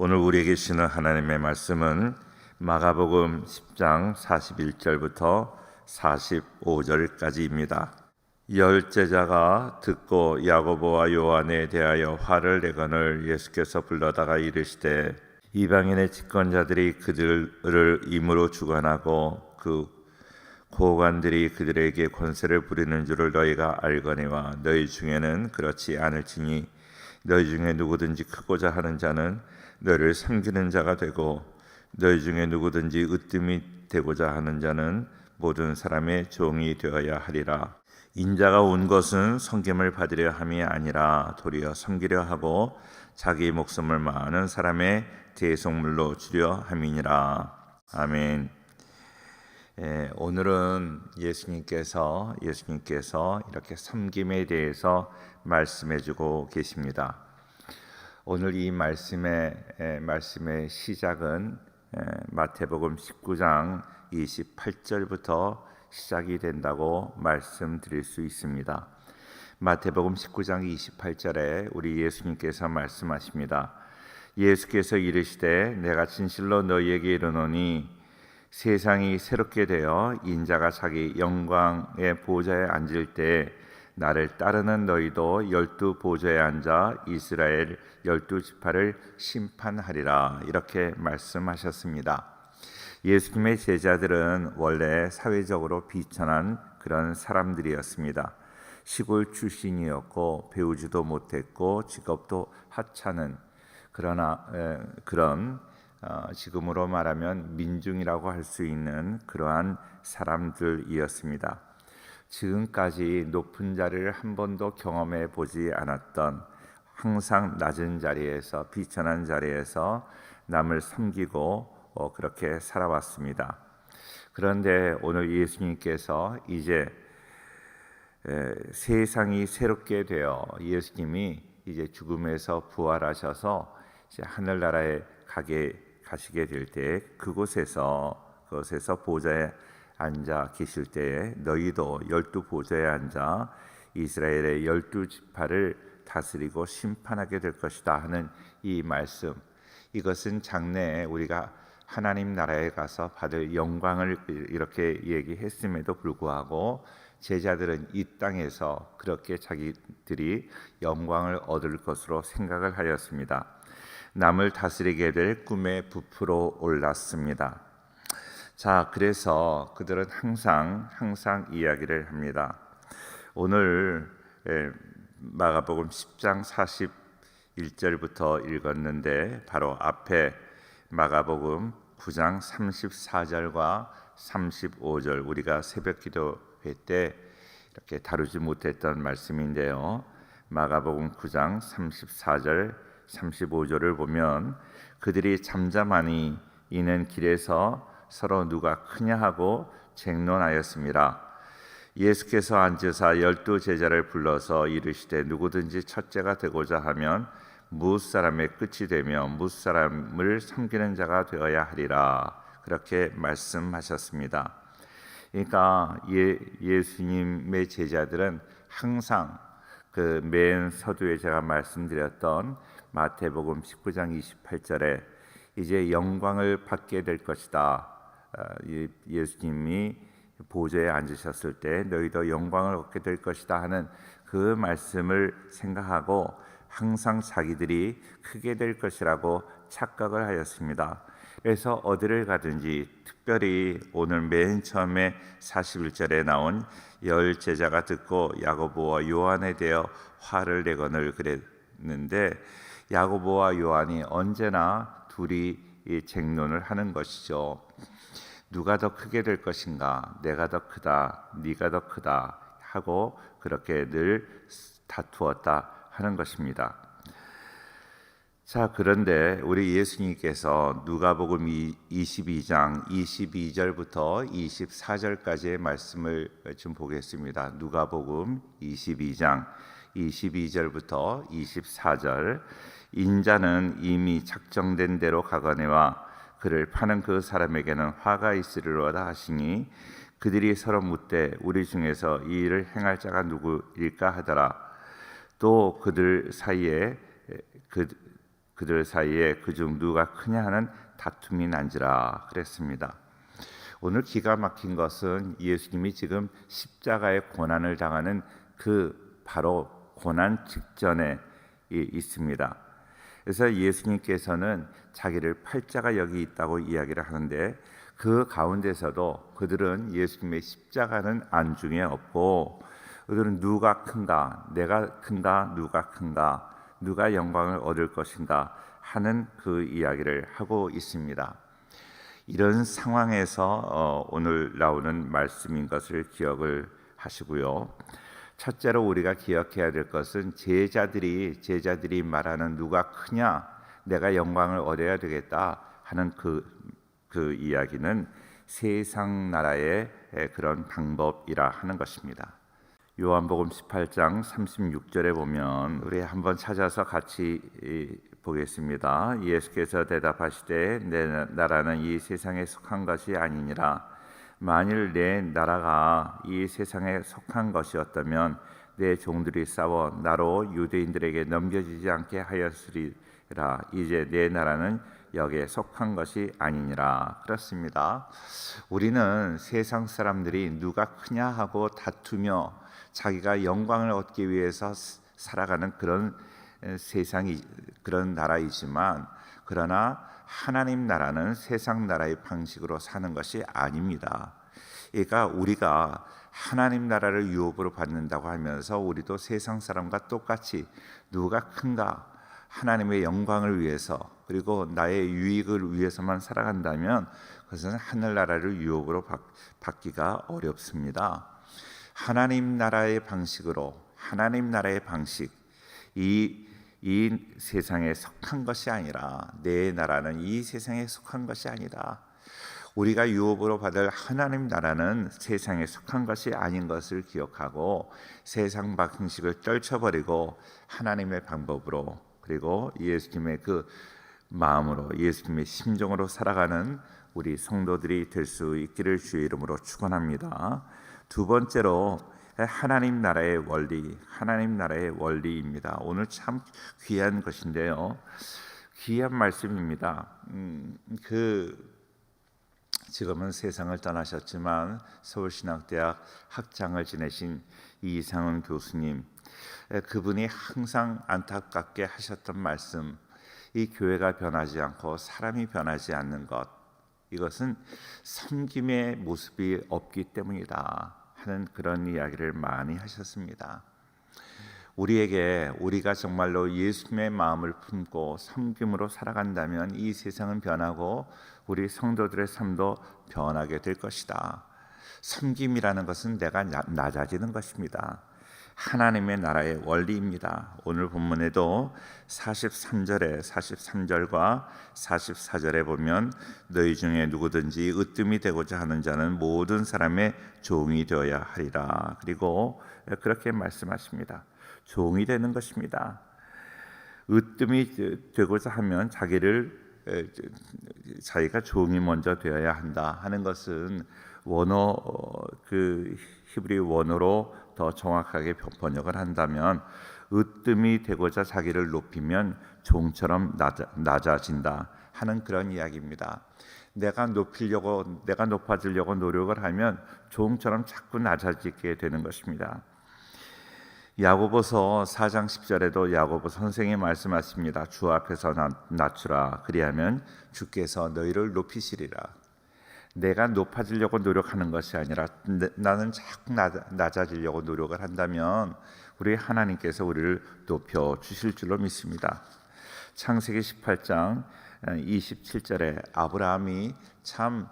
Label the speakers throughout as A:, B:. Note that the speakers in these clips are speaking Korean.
A: 오늘 우리에게 주시는 하나님의 말씀은 마가복음 10장 41절부터 45절까지입니다. 열 제자가 듣고 야고보와 요한에 대하여 화를 내거늘 예수께서 불러다가 이르시되 이방인의 집권자들이 그들을 임으로 주관하고 그 고관들이 그들에게 권세를 부리는 줄을 너희가 알거니와 너희 중에는 그렇지 않을지니 너희 중에 누구든지 크고자 하는 자는 너희를 섬기는 자가 되고 너희 중에 누구든지 으뜸이 되고자 하는 자는 모든 사람의 종이 되어야 하리라. 인자가 온 것은 섬김을 받으려 함이 아니라 도리어 섬기려 하고 자기 목숨을 많은 사람의 대속물로 주려 함이니라. 아멘. 예, 오늘은 예수님께서 예수님께서 이렇게 섬김에 대해서 말씀해주고 계십니다. 오늘 이 말씀의 에, 말씀의 시작은 에, 마태복음 19장 28절부터 시작이 된다고 말씀드릴 수 있습니다. 마태복음 19장 28절에 우리 예수님께서 말씀하십니다. 예수께서 이르시되 내가 진실로 너희에게 이르노니 세상이 새롭게 되어 인자가 자기 영광의 보좌에 앉을 때 나를 따르는 너희도 열두 보좌에 앉아 이스라엘 열두 지파를 심판하리라 이렇게 말씀하셨습니다. 예수님의 제자들은 원래 사회적으로 비천한 그런 사람들이었습니다. 시골 출신이었고 배우지도 못했고 직업도 하찮은 그러나 에, 그런 어, 지금으로 말하면 민중이라고 할 수 있는 그러한 사람들이었습니다. 지금까지 높은 자리를 한 번도 경험해 보지 않았던 항상 낮은 자리에서 비천한 자리에서 남을 섬기고 어, 그렇게 살아왔습니다. 그런데 오늘 예수님께서 이제 에, 세상이 새롭게 되어 예수님이 이제 죽음에서 부활하셔서 이제 하늘나라에 가게 가시게 될 때 그곳에서 그곳에서 보좌에 앉아 계실 때에 너희도 열두 보좌에 앉아 이스라엘의 열두 지파를 다스리고 심판하게 될 것이다 하는 이 말씀 이것은 장래에 우리가 하나님 나라에 가서 받을 영광을 이렇게 얘기했음에도 불구하고 제자들은 이 땅에서 그렇게 자기들이 영광을 얻을 것으로 생각을 하였습니다. 남을 다스리게 될 꿈에 부풀어 올랐습니다. 자, 그래서 그들은 항상 항상 이야기를 합니다. 오늘 마가복음 10장 41절부터 읽었는데 바로 앞에 마가복음 9장 34절과 35절 우리가 새벽 기도회 때 이렇게 다루지 못했던 말씀인데요. 마가복음 9장 34절 35절을 보면 그들이 잠잠하니 이는 길에서 서로 누가 크냐 하고 쟁론하였습니다. 예수께서 앉으사 열두 제자를 불러서 이르시되 누구든지 첫째가 되고자 하면 무엇 사람의 끝이 되며 무엇 사람을 섬기는 자가 되어야 하리라 그렇게 말씀하셨습니다. 그러니까 예, 예수님의 제자들은 항상 그 맨 서두에 제가 말씀드렸던 마태복음 19장 28절에 이제 영광을 받게 될 것이다. 아, 예수님이 보좌에 앉으셨을 때 너희도 영광을 얻게 될 것이다 하는 그 말씀을 생각하고 항상 자기들이 크게 될 것이라고 착각을 하였습니다. 그래서 어디를 가든지 특별히 오늘 맨 처음에 41절에 나온 열 제자가 듣고 야고보와 요한에 대하여 화를 내거늘 그랬는데 야고보와 요한이 언제나 둘이 쟁론을 하는 것이죠. 누가 더 크게 될 것인가? 내가 더 크다, 네가 더 크다 하고 그렇게 늘 다투었다 하는 것입니다. 자, 그런데 우리 예수님께서 누가복음 22장 22절부터 24절까지의 말씀을 좀 보겠습니다. 누가복음 22장 22절부터 24절 인자는 이미 작정된 대로 가거니와 그를 파는 그 사람에게는 화가 있으리로다 하시니 그들이 서로 묻되 우리 중에서 이 일을 행할 자가 누구일까 하더라 또 그들 사이에 그 그들 사이에 그중 누가 크냐 하는 다툼이 난지라 그랬습니다. 오늘 기가 막힌 것은 예수님이 지금 십자가의 고난을 당하는 그 바로 고난 직전에 이- 있습니다. 그래서 예수님께서는 자기를 팔자가 여기 있다고 이야기를 하는데 그 가운데서도 그들은 예수님의 십자가는 안중에 없고 그들은 누가 큰가, 내가 큰가, 누가 큰가, 누가 영광을 얻을 것인가 하는 그 이야기를 하고 있습니다. 이런 상황에서 어, 오늘 나오는 말씀인 것을 기억을 하시고요. 첫째로 우리가 기억해야 될 것은 제자들이 제자들이 말하는 누가 크냐, 내가 영광을 얻어야 되겠다 하는 그, 그 이야기는 세상 나라의 그런 방법이라 하는 것입니다. 요한복음 18장 36절에 보면 우리 한번 찾아서 같이 이, 보겠습니다. 예수께서 대답하시되 내 나라는 이 세상에 속한 것이 아니니라 만일 내 나라가 이 세상에 속한 것이었다면 내 종들이 싸워 나로 유대인들에게 넘겨지지 않게 하였으리라 이제 내 나라는 여기에 속한 것이 아니니라 그렇습니다. 우리는 세상 사람들이 누가 크냐 하고 다투며 자기가 영광을 얻기 위해서 살아가는 그런 세상이 그런 나라이지만 그러나 하나님 나라는 세상 나라의 방식으로 사는 것이 아닙니다. 그러니까 우리가 하나님 나라를 유업으로 받는다고 하면서 우리도 세상 사람과 똑같이 누가 큰가 하나님의 영광을 위해서 그리고 나의 유익을 위해서만 살아간다면 그것은 하늘 나라를 유업으로 받기가 어렵습니다. 하나님 나라의 방식으로 하나님 나라의 방식 이, 이 세상에 속한 것이 아니라 내 나라는 이 세상에 속한 것이 아니다. 우리가 유업으로 받을 하나님 나라는 세상에 속한 것이 아닌 것을 기억하고 세상 방식을 떨쳐버리고 하나님의 방법으로 그리고 예수님의 그 마음으로 예수님의 심정으로 살아가는 우리 성도들이 될 수 있기를 주의 이름으로 축원합니다. 두 번째로 하나님 나라의 원리, 하나님 나라의 원리입니다. 오늘 참 귀한 것인데요. 귀한 말씀입니다. 음, 그 지금은 세상을 떠나셨지만 서울신학대학 학장을 지내신 이상훈 교수님, 그분이 항상 안타깝게 하셨던 말씀, 이 교회가 변하지 않고 사람이 변하지 않는 것, 이것은 섬김의 모습이 없기 때문이다 하는 그런 이야기를 많이 하셨습니다. 우리에게 우리가 정말로 예수님의 마음을 품고 섬김으로 살아간다면 이 세상은 변하고 우리 성도들의 삶도 변하게 될 것이다. 섬김이라는 것은 내가 낮아지는 것입니다. 하나님의 나라의 원리입니다. 오늘 본문에도 43절에 43절과 44절에 보면 너희 중에 누구든지 으뜸이 되고자 하는 자는 모든 사람의 종이 되어야 하리라. 그리고 그렇게 말씀하십니다. 종이 되는 것입니다. 으뜸이 되고자 하면 자기를 자기가 종이 먼저 되어야 한다 하는 것은 원어 그 히브리 원어로 더 정확하게 번역을 한다면 으뜸이 되고자 자기를 높이면 종처럼 낮아, 낮아 진다 하는 그런 이야기입니다. 내가 높이려고 내가 높아지려고 노력을 하면 종처럼 자꾸 낮아지게 되는 것입니다. 야고보서 4장 10절에도 야고보 선생이 말씀하십니다. 주 앞에서 낮추라 그리하면 주께서 너희를 높이시리라. 내가 높아지려고 노력하는 것이 아니라 나는 자꾸 낮아지려고 노력을 한다면 우리 하나님께서 우리를 높여 주실 줄로 믿습니다. 창세기 18장 27절에 아브라함이 참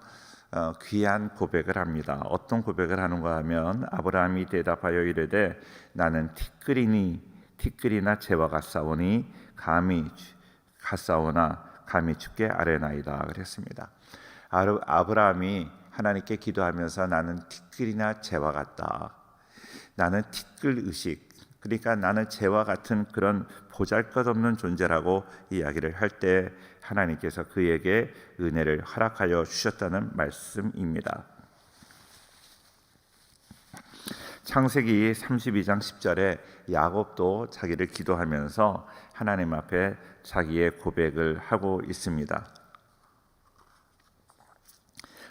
A: 어, 귀한 고백을 합니다. 어떤 고백을 하는가 하면 아브라함이 대답하여 이르되 나는 티끌이니 티끌이나 재와 같사오니 감히 같사오나 감히 죽게 아뢰나이다 그랬습니다. 아브라함이 하나님께 기도하면서 나는 티끌이나 재와 같다. 나는 티끌 의식 그러니까 나는 재와 같은 그런 보잘것없는 존재라고 이야기를 할 때 하나님께서 그에게 은혜를 허락하여 주셨다는 말씀입니다. 창세기 32장 10절에 야곱도 자기를 기도하면서 하나님 앞에 자기의 고백을 하고 있습니다.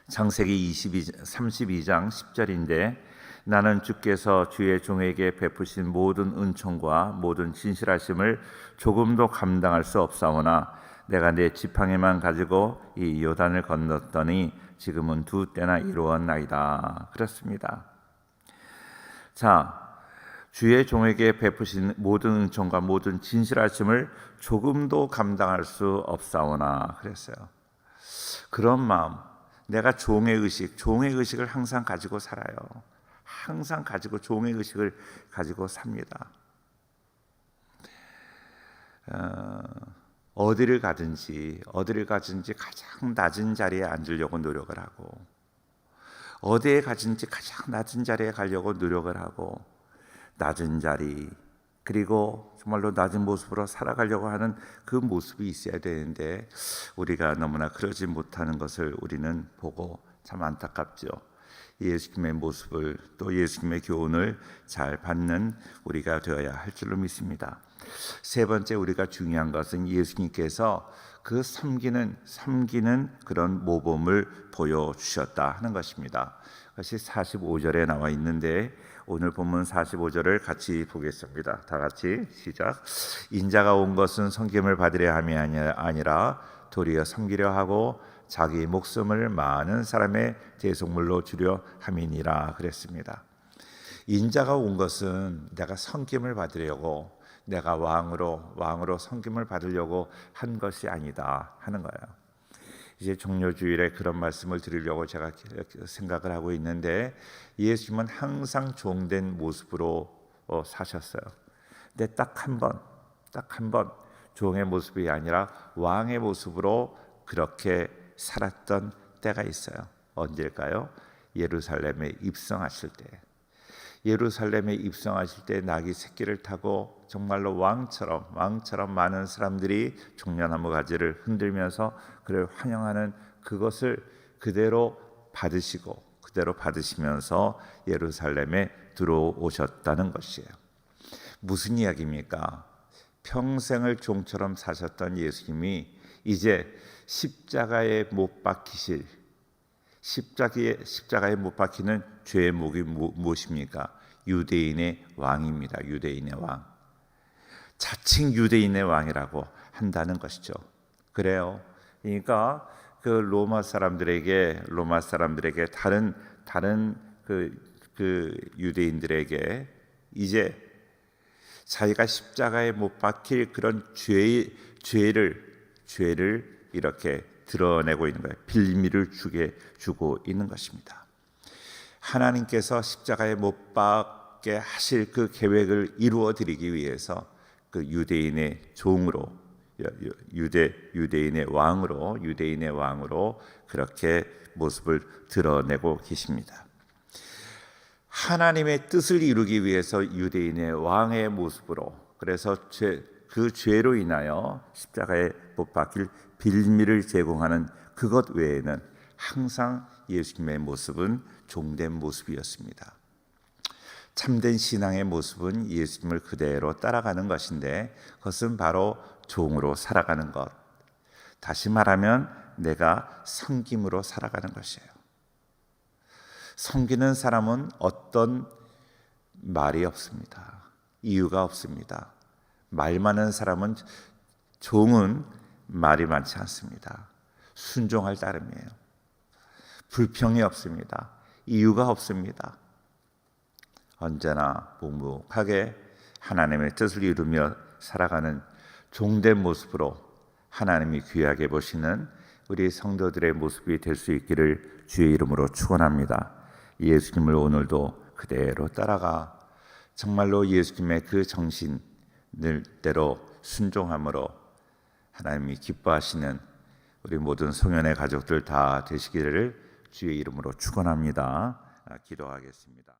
A: 창세기 22, 32장 10절인데 나는 주께서 주의 종에게 베푸신 모든 은총과 모든 진실하심을 조금도 감당할 수 없사오나 내가 내 지팡이만 가지고 이 요단을 건넜더니 지금은 두 때나 이루었나이다. 그렇습니다. 자, 주의 종에게 베푸신 모든 은총과 모든 진실하심을 조금도 감당할 수 없사오나 그랬어요. 그런 마음, 내가 종의 의식, 종의 의식을 항상 가지고 살아요. 항상 가지고 종의 의식을 가지고 삽니다. 어, 어디를 가든지 어디를 가든지 가장 낮은 자리에 앉으려고 노력을 하고 어디에 가든지 가장 낮은 자리에 가려고 노력을 하고 낮은 자리 그리고 정말로 낮은 모습으로 살아가려고 하는 그 모습이 있어야 되는데 우리가 너무나 그러지 못하는 것을 우리는 보고 참 안타깝죠. 예수님의 모습을 또 예수님의 교훈을 잘 받는 우리가 되어야 할 줄로 믿습니다. 세 번째 우리가 중요한 것은 예수님께서 그 섬기는 섬기는 그런 모범을 보여 주셨다 하는 것입니다. 그것이 45절에 나와 있는데 오늘 본문 45절을 같이 보겠습니다. 다 같이 시작. 인자가 온 것은 섬김을 받으려 함이 아니라 도리어 섬기려 하고 자기 목숨을 많은 사람의 대속물로 주려 함이니라 그랬습니다. 인자가 온 것은 내가 섬김을 받으려고 내가 왕으로 왕으로 섬김을 받으려고 한 것이 아니다 하는 거예요. 이제 종료 주일에 그런 말씀을 드리려고 제가 생각을 하고 있는데 예수님은 항상 종된 모습으로 어, 사셨어요. 근데 딱 한 번, 딱 한 번 종의 모습이 아니라 왕의 모습으로 그렇게 살았던 때가 있어요. 언제일까요? 예루살렘에 입성하실 때. 예루살렘에 입성하실 때 나귀 새끼를 타고 정말로 왕처럼 왕처럼 많은 사람들이 종려나무 가지를 흔들면서 그를 환영하는 그것을 그대로 받으시고 그대로 받으시면서 예루살렘에 들어오셨다는 것이에요. 무슨 이야기입니까? 평생을 종처럼 사셨던 예수님이 이제 십자가에 못 박히실 십자가에 십자가에 못 박히는 죄의 목이 무엇입니까? 유대인의 왕입니다. 유대인의 왕. 자칭 유대인의 왕이라고 한다는 것이죠. 그래요. 그러니까 그 로마 사람들에게 로마 사람들에게 다른 다른 그, 그 유대인들에게 이제 자기가 십자가에 못 박힐 그런 죄 죄를 죄를 이렇게 드러내고 있는 거예요. 빌미를 주게 주고 있는 것입니다. 하나님께서 십자가에 못 박게 하실 그 계획을 이루어 드리기 위해서 그 유대인의 종으로 유대 유대인의 왕으로 유대인의 왕으로 그렇게 모습을 드러내고 계십니다. 하나님의 뜻을 이루기 위해서 유대인의 왕의 모습으로 그래서 죄, 그 죄로 인하여 십자가에 못 박힐 빌미를 제공하는 그것 외에는 항상 예수님의 모습은 종된 모습이었습니다. 참된 신앙의 모습은 예수님을 그대로 따라가는 것인데 그것은 바로 종으로 살아가는 것. 다시 말하면 내가 섬김으로 살아가는 것이에요. 섬기는 사람은 어떤 말이 없습니다. 이유가 없습니다. 말 많은 사람은 종은 말이 많지 않습니다. 순종할 따름이에요. 불평이 없습니다. 이유가 없습니다. 언제나 묵묵하게 하나님의 뜻을 이루며 살아가는 종된 모습으로 하나님이 귀하게 보시는 우리 성도들의 모습이 될 수 있기를 주의 이름으로 축원합니다. 예수님을 오늘도 그대로 따라가 정말로 예수님의 그 정신대로 순종함으로 하나님이 기뻐하시는 우리 모든 성현의 가족들 다 되시기를 주의 이름으로 축원합니다. 아, 기도하겠습니다.